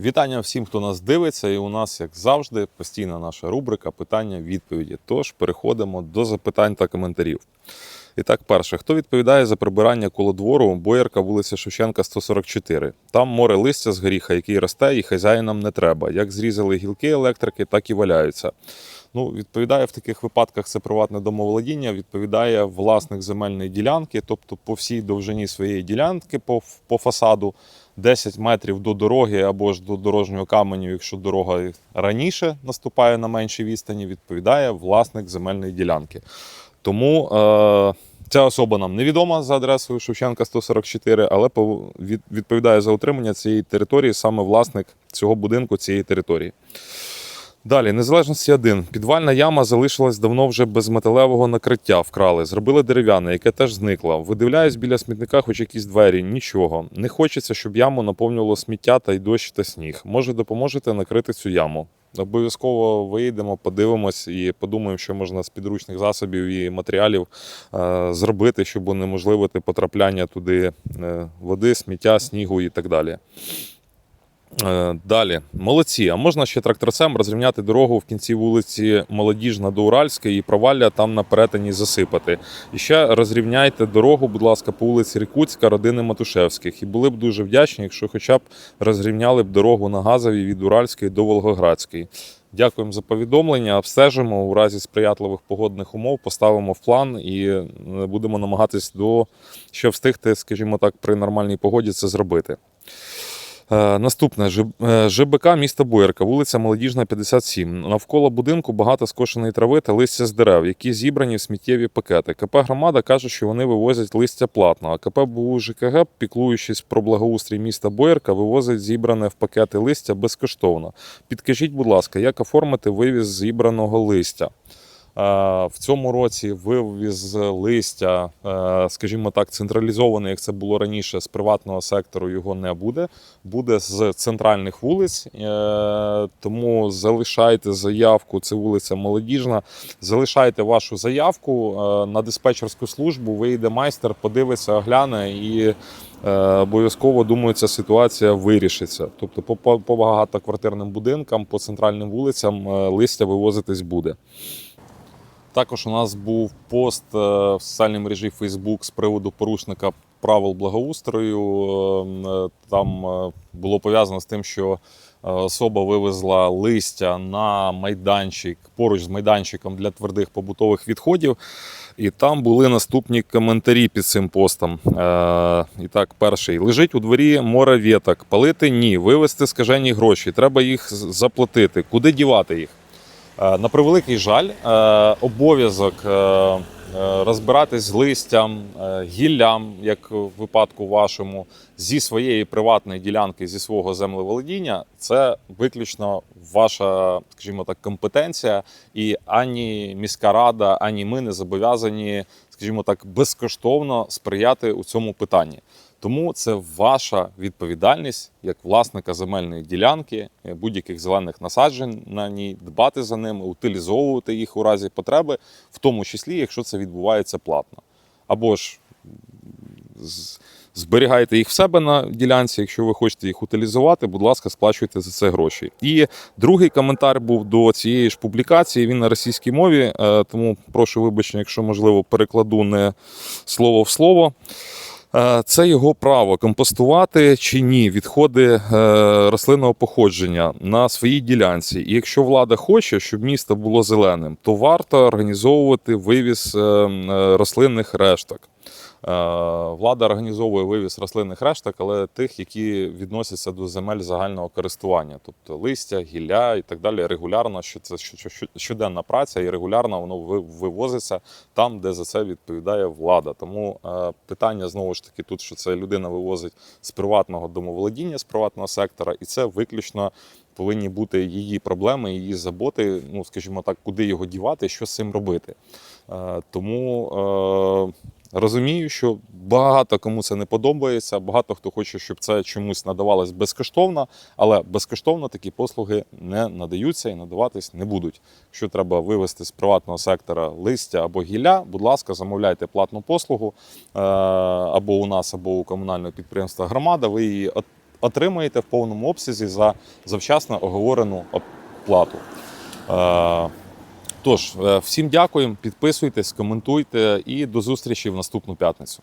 Вітання всім, хто нас дивиться, і у нас, як завжди, постійна наша рубрика питання-відповіді. Тож переходимо до запитань та коментарів. І так, перше, хто відповідає за прибирання коло двору боярка вулиця Шевченка, 144? Там море листя з горіха, який росте, і хазяїнам не треба. Як зрізали гілки електрики, так і валяються. Ну, відповідає в таких випадках це приватне домоволодіння, відповідає власник земельної ділянки, тобто по всій довжині своєї ділянки по, по фасаду 10 метрів до дороги або ж до дорожнього каменю, якщо дорога раніше наступає на меншій відстані, відповідає власник земельної ділянки. Тому е, ця особа нам невідома за адресою Шевченка 144, але пов- від- відповідає за утримання цієї території саме власник цього будинку, цієї території. Далі, незалежності 1. Підвальна яма залишилась давно вже без металевого накриття. Вкрали, зробили дерев'яне, яке теж зникло. Видивляюсь біля смітника, хоч якісь двері, нічого. Не хочеться, щоб яму наповнювало сміття та й дощ та сніг. Може, допоможете накрити цю яму? Обов'язково виїдемо, подивимось і подумаємо, що можна з підручних засобів і матеріалів е, зробити, щоб унеможливити потрапляння туди е, води, сміття, снігу і так далі. Е, Далі, молодці. А можна ще тракторцем розрівняти дорогу в кінці вулиці Молодіжна до Уральської і провалля там на перетині засипати. І ще розрівняйте дорогу, будь ласка, по вулиці Рікуцька, родини Матушевських. І були б дуже вдячні, якщо хоча б розрівняли б дорогу на газовій від Уральської до Волгоградської. Дякуємо за повідомлення. Обстежимо у разі сприятливих погодних умов, поставимо в план і е, будемо намагатись до ще встигти, скажімо так, при нормальній погоді це зробити. Е, Наступне е, ЖБК міста Боярка, вулиця Молодіжна, 57. Навколо будинку багато скошеної трави та листя з дерев, які зібрані в сміттєві пакети. КП громада каже, що вони вивозять листя платно. А КП БУ ЖКГ, піклуючись про благоустрій міста Боярка, вивозить зібране в пакети листя безкоштовно. Підкажіть, будь ласка, як оформити вивіз зібраного листя? Е, В цьому році вивіз листя, е, скажімо так, централізований, як це було раніше, з приватного сектору його не буде. Буде з центральних вулиць. Е, Тому залишайте заявку. Це вулиця Молодіжна. Залишайте вашу заявку на диспетчерську службу. Вийде майстер, подивиться, огляне і. Обов'язково думаю, ця ситуація вирішиться. Тобто, по, по, багатоквартирним будинкам, по центральним вулицям листя вивозитись буде. Також у нас був пост е, в соціальній мережі Facebook з приводу порушника правил благоустрою. Е, Там е, було пов'язано з тим, що особа вивезла листя на майданчик поруч з майданчиком для твердих побутових відходів. І там були наступні коментарі під цим постом. І так, перший лежить у дворі море віток. Палити ні, вивезти скажені гроші. Треба їх заплатити. Куди дівати їх? Е, На превеликий жаль, е, обов'язок е, розбиратись з листям, е, гіллям, як в випадку вашому, зі своєї приватної ділянки, зі свого землеволодіння, це виключно ваша, скажімо так, компетенція, і ані міська рада, ані ми не зобов'язані, скажімо так, безкоштовно сприяти у цьому питанні. Тому це ваша відповідальність як власника земельної ділянки, е, будь-яких зелених насаджень на ній, дбати за ними, утилізовувати їх у разі потреби, в тому числі, якщо це відбувається платно. Або ж зберігайте їх в себе на ділянці. Якщо ви хочете їх утилізувати, будь ласка, сплачуйте за це гроші. І другий коментар був до цієї ж публікації. Він на російській мові, е, тому прошу вибачення, якщо можливо перекладу не слово в слово. Е, Це його право компостувати чи ні відходи е, рослинного походження на своїй ділянці. І якщо влада хоче, щоб місто було зеленим, то варто організовувати вивіз е, е, рослинних решток. Е, Влада організовує вивіз рослинних решток, але тих, які відносяться до земель загального користування, тобто листя, гілля і так далі, регулярно, що це що- що- що- щоденна праця, і регулярно воно вивозиться там, де за це відповідає влада. Тому е, питання знову ж таки тут, що це людина вивозить з приватного домоволодіння, з приватного сектора, і це виключно повинні бути її проблеми, її заботи. Ну, скажімо так, куди його дівати, що з цим робити. Е, тому. Е, Розумію, що багато кому це не подобається, багато хто хоче, щоб це чомусь надавалось безкоштовно, але безкоштовно такі послуги не надаються і надаватись не будуть. Якщо треба вивезти з приватного сектора листя або гілля, будь ласка, замовляйте платну послугу е, або у нас, або у комунального підприємства громада. Ви її отримаєте в повному обсязі за завчасно оговорену оплату. Тож, е, всім дякуємо, підписуйтесь, коментуйте і до зустрічі в наступну п'ятницю.